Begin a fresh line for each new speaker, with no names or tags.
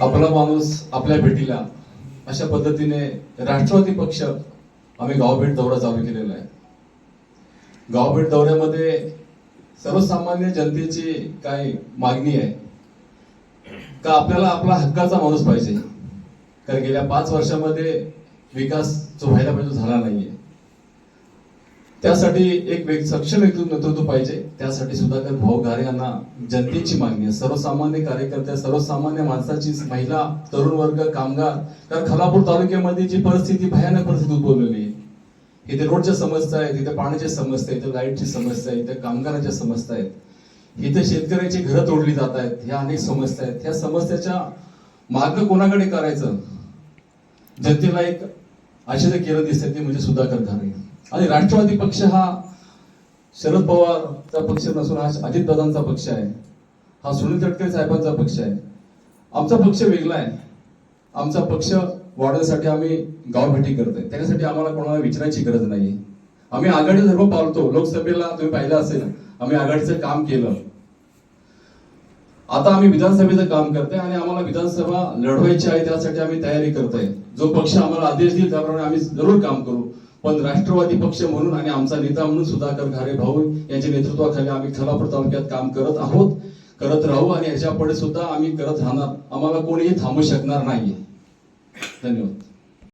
आपला माणूस आपल्या भेटीला अशा पद्धतीने राष्ट्रवादी पक्ष आम्ही गावभेट दौरा चालू केलेला आहे. गावभेट दौऱ्यामध्ये सर्वसामान्य जनतेची काय मागणी आहे का आपल्याला आपला हक्काचा माणूस पाहिजे? कारण गेल्या पाच वर्षामध्ये विकास जो व्हायला पाहिजे झाला नाही. त्यासाठी एक व्यक्ती सक्षम व्यक्ती नेतृत्व पाहिजे. त्यासाठी सुधाकर भाऊ घारे यांना जनतेची मागणी आहे. सर्वसामान्य कार्यकर्त्या सर्वसामान्य माणसाची महिला तरुण वर्ग कामगार कारण खालापूर तालुक्यामध्ये जी परिस्थिती भयानक परिस्थिती उद्भवलेली आहे. इथे रोडच्या समस्या आहेत इथे पाण्याच्या समस्या आहेत इथे लाईटची समस्या आहे इथे कामगारांच्या समस्या आहेत. इथे शेतकऱ्यांची घरं तोडली जात आहेत ह्या अनेक समस्या आहेत. ह्या समस्याच्या मार्ग कोणाकडे करायचं? जनतेला एक आश्चर्य केलं दिसतंय ते म्हणजे सुधाकर घारे आणि राष्ट्रवादी पक्ष हा शरद पवारचा पक्ष नसून हा अजितदादांचा पक्ष आहे. हा सुनील तटकरे साहेबांचा पक्ष आहे. आमचा पक्ष वेगळा आहे. आमचा पक्ष वाढवण्यासाठी आम्ही गाव भेटी करतोय. त्याच्यासाठी आम्हाला कोणाला विचारायची गरज नाही आम्ही आघाडी सर्व पाळतो. लोकसभेला तुम्ही पाहिलं असेल आम्ही आघाडीचं काम केलं. आता आम्ही विधानसभेचं काम करतोय आणि आम्हाला विधानसभा लढवायची आहे त्यासाठी आम्ही तयारी करतोय. जो पक्ष आम्हाला आदेश देईल त्याप्रमाणे आम्ही जरूर काम करू. पण राष्ट्रवादी पक्ष म्हणून आणि आमचा नेता म्हणून सुधाकर घारे भाऊ यांच्या नेतृत्वाखाली आम्ही खलापूर तालुक्यात काम करत आहोत. करत राहू आणि ह्याच्या पुढे सुद्धा आम्ही करत राहणार. आम्हाला कोणीही थांबू शकणार नाहीये. धन्यवाद.